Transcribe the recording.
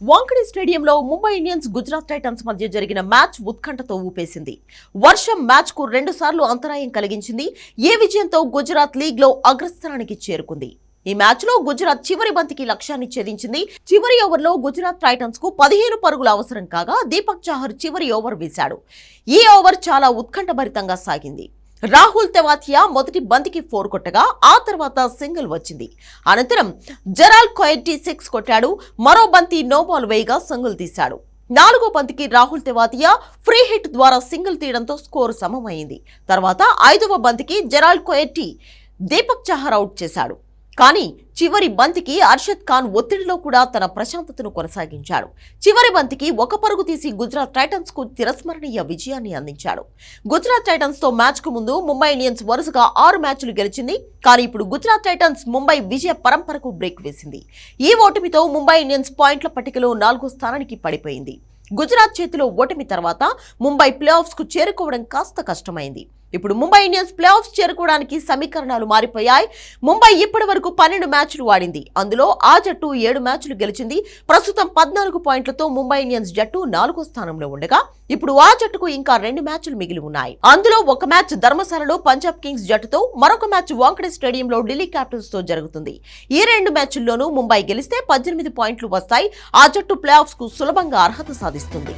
వాంకడే స్టేడియంలో Mumbai Indians Gujarat Titans మధ్య జరిగిన మ్యాచ్ ఉత్కంఠతో ఊపేసింది. వర్షం మ్యాచ్కు రెండు సార్లు అంతరాయం కలిగించింది. ఏ విజయంతో గుజరాత్ లీగ్లో అగ్రస్థానానికి చేరుకుంది. ఈ మ్యాచ్లో గుజరాత్ చివరి బంతికి లక్ష్యాన్ని ఛేదించింది. చివరి ఓవర్లో గుజరాత్ టైటన్స్కు పదిహేను పరుగుల అవసరం కాగా దీపక్ చాహర్ చివరి ఓవర్ వేశాడు. ఈ ఓవర్ చాలా ఉత్కంఠభరితంగా సాగింది. రాహుల్ తెవాతియా మొదటి బంతికి ఫోర్ కొట్టగా ఆ తర్వాత సింగిల్ వచ్చింది. అనంతరం జరాల్ కొయెట్టి సిక్స్ కొట్టాడు. మరో బంతి నో బాల్ వేయగా సింగిల్ తీశాడు. నాలుగో బంతికి రాహుల్ తెవాతియా ఫ్రీ హిట్ ద్వారా సింగిల్ తీయడంతో స్కోరు సమమైంది. తర్వాత ఐదవ బంతికి Gerald Coetzee Deepak Chahar out చేశాడు. కానీ చివరి బంతికి అర్షద్ ఖాన్ ఒత్తిడిలో కూడా తన ప్రశాంతతను కొనసాగించాడు. చివరి బంతికి ఒక పరుగు తీసి గుజరాత్ టైటన్స్కు తిరస్మరణీయ విజయాన్ని అందించాడు. గుజరాత్ టైటన్స్తో మ్యాచ్కు ముందు ముంబై ఇండియన్స్ వరుసగా ఆరు మ్యాచ్లు గెలిచింది. కానీ ఇప్పుడు గుజరాత్ టైటన్స్ ముంబై విజయ పరంపరకు బ్రేక్ వేసింది. ఈ ఓటమితో ముంబై ఇండియన్స్ పాయింట్ల పట్టికలో నాలుగో స్థానానికి పడిపోయింది. గుజరాత్ చేతిలో ఓటమి తర్వాత ముంబై ప్లే ఆఫ్స్కు చేరుకోవడం కాస్త కష్టమైంది. ఇప్పుడు ముంబై ఇండియన్స్ ప్లే ఆఫ్స్ చేరుకోవడానికి సమీకరణాలు మారిపోయాయి. ముంబై ఇప్పటి వరకు పన్నెండు మ్యాచ్లు ఆడింది. అందులో ఆ జట్టు ఏడు మ్యాచ్లు గెలిచింది. ప్రస్తుతం పద్నాలుగు పాయింట్లతో ముంబై ఇండియన్స్ జట్టు నాలుగో స్థానంలో ఉండగా ఇప్పుడు ఆ జట్టుకు ఇంకా రెండు మ్యాచ్లు మిగిలి ఉన్నాయి. అందులో ఒక మ్యాచ్ ధర్మశాలలో పంజాబ్ కింగ్స్ జట్టుతో మరొక మ్యాచ్ వాంకడే స్టేడియంలో ఢిల్లీ క్యాపిటల్స్తో జరుగుతుంది. ఈ రెండు మ్యాచ్ల్లోనూ ముంబై గెలిస్తే పద్దెనిమిది పాయింట్లు వస్తాయి. ఆ జట్టు ప్లే ఆఫ్స్కు సులభంగా అర్హత సాధిస్తుంది.